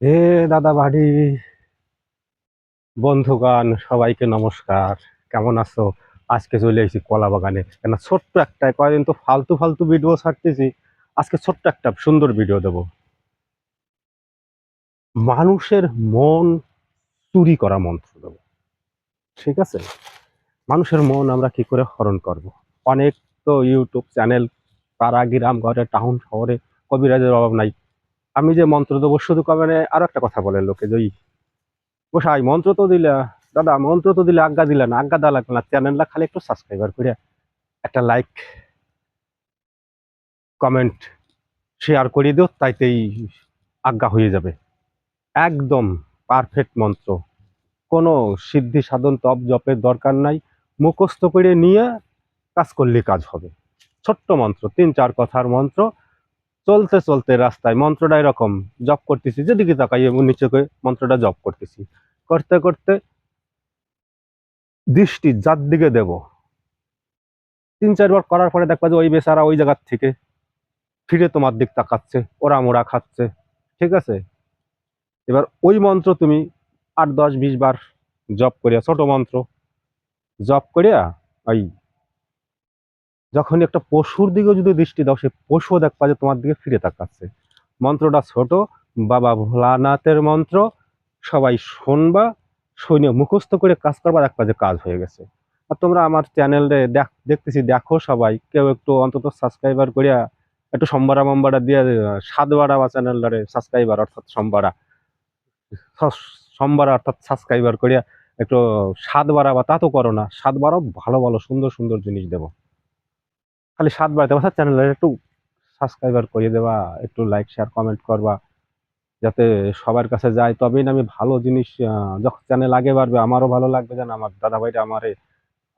হে দাদা বাড়ি। বন্ধুগান সবাইকে নমস্কার। কেমন আছো? আজকে চলে এসেছি কলা বাগানে কেন ছোট্ট একটা, কয়দিন তো ফালতু ফালতু ভিডিও ছাড়তেছি। আজকে ছোট্ট একটা সুন্দর ভিডিও দেব। মানুষের মন চুরি করা মন্ত্র দেব। ঠিক আছে? মানুষের মন আমরা কি করে হরণ করব? অনেক তো ইউটিউব চ্যানেল পাড়া গ্রাম ঘরে টাউন শহরে, কবিরাজের অভাব নাই। আমি যে মন্ত্র দেবো, শুধু কবে আরও একটা কথা বলে লোকে, যে গোসাই মন্ত্র তো দিলা, দাদা মন্ত্র তো দিলে আজ্ঞা দিলে না, আজ্ঞা দেওয়া লাগবে না, চ্যানেলটা খালি একটু সাবস্ক্রাইবার করে একটা লাইক কমেন্ট শেয়ার করে দিও, তাইতেই আজ্ঞা হয়ে যাবে। একদম পারফেক্ট মন্ত্র। কোনো সিদ্ধি সাধন, তপ জপের দরকার নাই। মুখস্থ করে নিয়ে কাজ করলে কাজ হবে। ছোট্ট মন্ত্র, তিন চার কথার মন্ত্র চলতে চলতে রাস্তায় মন্ত্রটা এরকম জপ করতেছি, যেদিকে তাকাই নিচে মন্ত্রটা জপ করতেছি। করতে করতে দৃষ্টি যার দিকে দেব, তিন চারবার করার পরে দেখবা যে ওই বেচারা ওই জায়গার থেকে ফিরে তোমার দিক তাকাচ্ছে, ওরা মোড়া খাচ্ছে, ঠিক আছে? এবার ওই মন্ত্র তুমি আট, দশ, বিশ বার জপ করিয়া, ছোট মন্ত্র জপ করিয়া ওই যখন একটা পশুর দিকে যদি দৃষ্টি দাও, সে পশুও দেখবা যে তোমার দিকে ফিরে তাকাচ্ছে। মন্ত্রটা ছোট, বাবা ভোলানাথের মন্ত্র, সবাই শুনবা শুনে মুখস্থ করে কাজ করবা, দেখবা যে কাজ হয়ে গেছে। আর তোমরা আমার চ্যানেলে দেখ, দেখতেছি, দেখো সবাই। কেউ একটু অন্তত সাবস্ক্রাইবার করিয়া একটু সম্বারা মম্বারা দিয়ে সাত বাড়া বা চ্যানেলটারে সাবস্ক্রাইবার অর্থাৎ সম্বারা। সম্বারা অর্থাৎ সাবস্ক্রাইবার করিয়া একটু সাত বাড়া বা তা তো করো না। সাত বারও ভালো ভালো, সুন্দর সুন্দর জিনিস দেবো। খালি সাত বাড়াতে অর্থাৎ চ্যানেলটা একটু সাবস্ক্রাইবার করিয়ে দেবা, একটু লাইক শেয়ার কমেন্ট করবা, যাতে সবার কাছে যায়। তবেই না আমি ভালো জিনিস যখন চ্যানেল আগে বাড়বে, আমারও ভালো লাগবে, যেন আমার দাদা ভাইরা আমারে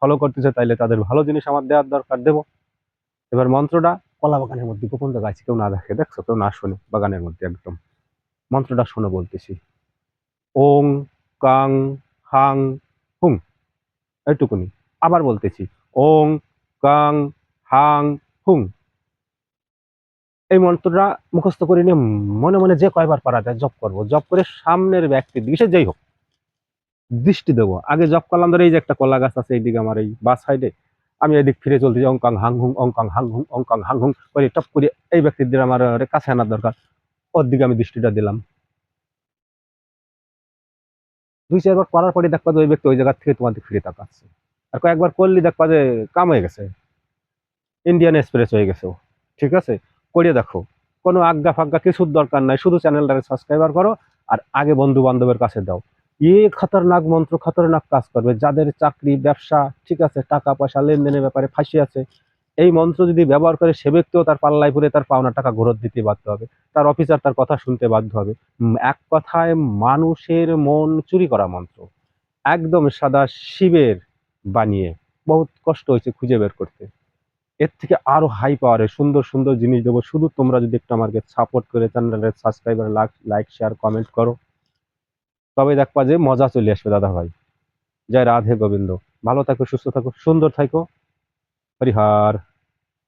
ফলো করতেছে, তাইলে তাদের ভালো জিনিস আমার দেওয়ার দরকার। দেবো? এবার মন্ত্রটা, কলা বাগানের মধ্যে, গোপন জায়গায় আছে, কেউ না দেখে, দেখছ? কেউ না শুনে, বাগানের মধ্যে একদম। মন্ত্রটা শুনে বলতেছি। ওং, কাং, হাং, হুং, এইটুকুনি। আবার বলতেছি। ওং, কাং হাং হুং। এই মন্ত্রটা মুখস্থ করে নিয়ে মনে মনে যে কয়বার পারা যায় জপ করব। জপ করে সামনের ব্যক্তির দিকে সে যেই হোক, দৃষ্টি দেবো। আগে জপ করলাম ধরে এই যে একটা কলা গাছ আছে এইদিকে আমার এই বাস সাইডে। আমি এদিক ফিরে চলতেছি অঙ্কাং হাং হুং অঙ্কাং হাং হুং অঙ্কাং হাং হুং করে টপ করে এই ব্যক্তির দিকে আমার কাছে আনার দরকার। ওর দিকে আমি দৃষ্টিটা দিলাম। দুই চারবার করার পরে দেখবা যে ওই ব্যক্তি ওই জায়গা থেকে তোমার দিকে ফিরে তাকাচ্ছে। আর কয়েকবার করলে দেখবা যে কাম হয়ে গেছে। ইন্ডিয়ান এক্সপ্রেস হয়ে গেছে ঠিক আছে? করে দেখো। কোনো আজ্ঞা ফাজ্ঞা কিছুর দরকার নাই, শুধু চ্যানেলটাকে সাবস্ক্রাইবার করো আর আগে বন্ধু বান্ধবের কাছে দাও। এ খতরনাক মন্ত্র খতরনাক কাজ করবে। যাদের চাকরি, ব্যবসা, ঠিক আছে, টাকা পয়সা, লেনদেনের ব্যাপারে ফাঁসি আছে, এই মন্ত্র যদি ব্যবহার করে সে ব্যক্তিও তার পাল্লায় পরে তার পাওনা টাকা ঘরত দিতে বাধ্য হবে। তার অফিসার তার কথা শুনতে বাধ্য হবে। এক কথায় মানুষের মন চুরি করা মন্ত্র। একদম সাদা শিবের বানিয়ে। বহুত কষ্ট হয়েছে খুঁজে বের করতে। এর থেকে আরও হাই পাওয়ারে সুন্দর সুন্দর জিনিস দেবো। শুধু তোমরা যদি একটু আমাকে সাপোর্ট করে চ্যানেলের সাবস্ক্রাইবার লাইক শেয়ার কমেন্ট করো। তবে দেখবা যে মজা চলে আসবে, দাদা ভাই। জয় রাধে গোবিন্দ। ভালো থাকো, সুস্থ থাকো, সুন্দর থাকো। হরিহার